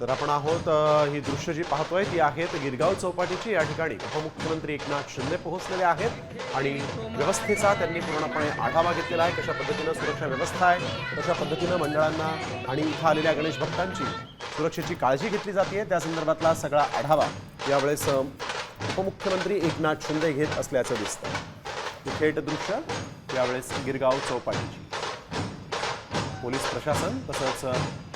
तर आपण आहोत ही दृश्य जी पाहतोय ती आहेत गिरगाव चौपाटीची. या ठिकाणी उपमुख्यमंत्री एकनाथ शिंदे पोहोचलेले आहेत आणि व्यवस्थेचा त्यांनी पूर्णपणे आढावा घेतलेला आहे. कशा पद्धतीनं सुरक्षा व्यवस्था आहे कशा पद्धतीनं मंडळांना आणि इथं आलेल्या गणेश भक्तांची सुरक्षेची काळजी घेतली जाते त्या संदर्भातला सगळा आढावा यावेळेस उपमुख्यमंत्री एकनाथ शिंदे घेत असल्याचं दिसतं थेट दृश्य यावेळेस गिरगाव चौपाटीची. पोलीस प्रशासन तसंच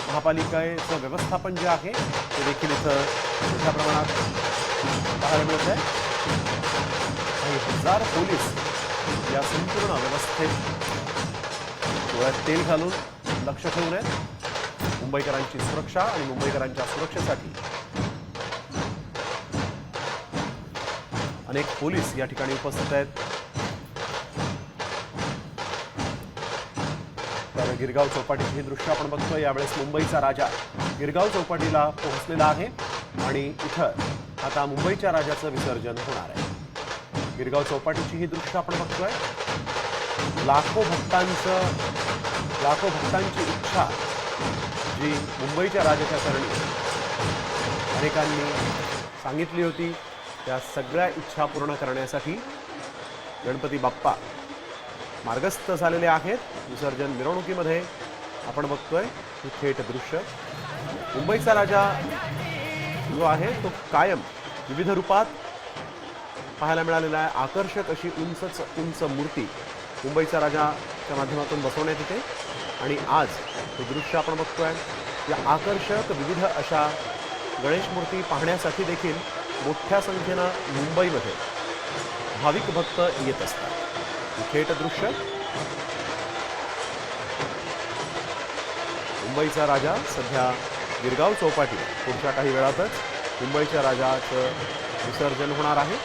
महापालिकेचं व्यवस्थापन जे आहे ते देखील इथं मोठ्या प्रमाणात पाहायला मिळत आहे. काही हजार पोलीस या संपूर्ण व्यवस्थेत डोळ्यात तेल घालून लक्ष ठेवून आहेत. मुंबईकरांची सुरक्षा आणि मुंबईकरांच्या सुरक्षेसाठी अनेक पोलीस या ठिकाणी उपस्थित आहेत. गिरगाव चौपाटीची ही दृश्य आपण बघतोय. यावेळेस मुंबईचा राजा गिरगाव चौपाटीला पोहोचलेला आहे आणि इथं आता मुंबईच्या राजाचं विसर्जन होणार आहे. गिरगाव चौपाटीची ही दृश्य आपण बघतोय. लाखो भक्तांचं लाखो भक्तांची इच्छा जी मुंबईच्या राजाच्या करणी अनेकांनी सांगितली होती. त्या सगळ्या इच्छा पूर्ण करण्यासाठी गणपती बाप्पा मार्गस्थ झालेले आहेत. विसर्जन मिरवणुकीमध्ये आपण बघतोय ही थेट दृश्य. मुंबईचा राजा जो आहे तो कायम विविध रूपात पाहायला मिळालेला आहे. आकर्षक अशी उंचच उंच मूर्ती मुंबईचा राजाच्या माध्यमातून बसवण्यात येते. आणि आज हे दृश्य आपण बघतोय. या आकर्षक विविध अशा गणेश मूर्ती पाहण्यासाठी देखील मोठ्या संख्येनं मुंबईमध्ये भाविक भक्त येत असतात. थेट दृश्य. मुंबईचा राजा सध्या गिरगाव चौपाटी. पुढच्या काही वेळातच मुंबईच्या राजाचं विसर्जन होणार आहे.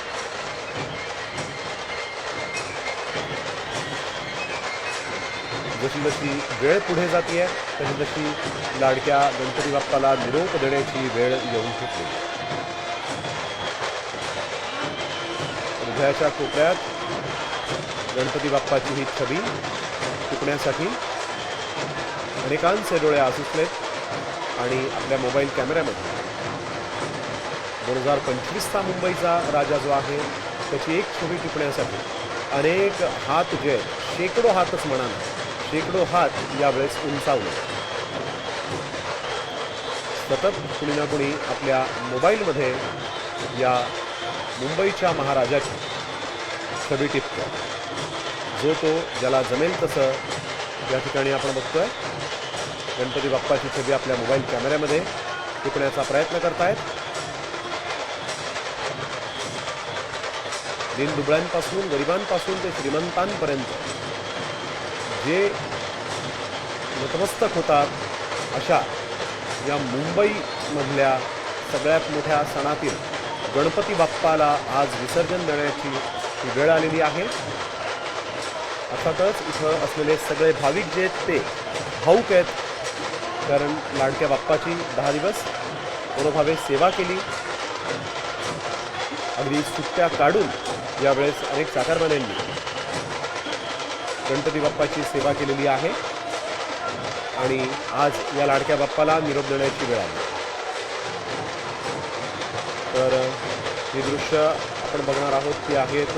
जशी जशी वेळ पुढे जाते तशी तशी लाडक्या गणपती बाप्पाला निरोप देण्याची वेळ येऊन ठेपली हृदयाच्या कोपऱ्यात गणपती बाप्पाची ही छबी टिपण्यासाठी अनेकांचे डोळे आसुसलेत आणि आपल्या मोबाईल कॅमेऱ्यामध्ये. दोन हजार पंचवीसचा मुंबईचा राजा जो आहे त्याची एक छबी टिपण्यासाठी अनेक हात जे शेकडो हातच म्हणा शेकडो हात यावेळेस उंचावले. सतत कुणी ना कुणी आपल्या मोबाईलमध्ये या मुंबईच्या महाराजाची छबी टिपतो. जो तो ज्याला जमेल तसं या ठिकाणी आपण बघतोय. गणपती बाप्पाची छबी आपल्या मोबाईल कॅमेऱ्यामध्ये टिपण्याचा प्रयत्न करतायत. दीनदुबळ्यांपासून गरिबांपासून ते श्रीमंतांपर्यंत जे नतमस्तक होतात अशा या मुंबईमधल्या सगळ्यात मोठ्या सणातील गणपती बाप्पाला आज विसर्जन देण्याची वेळ आलेली आहे. अर्थातच इथं असलेले सगळे भाविक जे आहेत ते भाऊक आहेत. कारण लाडक्या बाप्पाची दहा दिवस मनोभावे सेवा केली. अगदी सुट्ट्या काढून यावेळेस अनेक चाकरमान्यांनी गणपती बाप्पाची सेवा केलेली आहे. आणि आज या लाडक्या बाप्पाला निरोप देण्याची वेळ आली. तर हे दृश्य आपण बघणार आहोत ते आहेत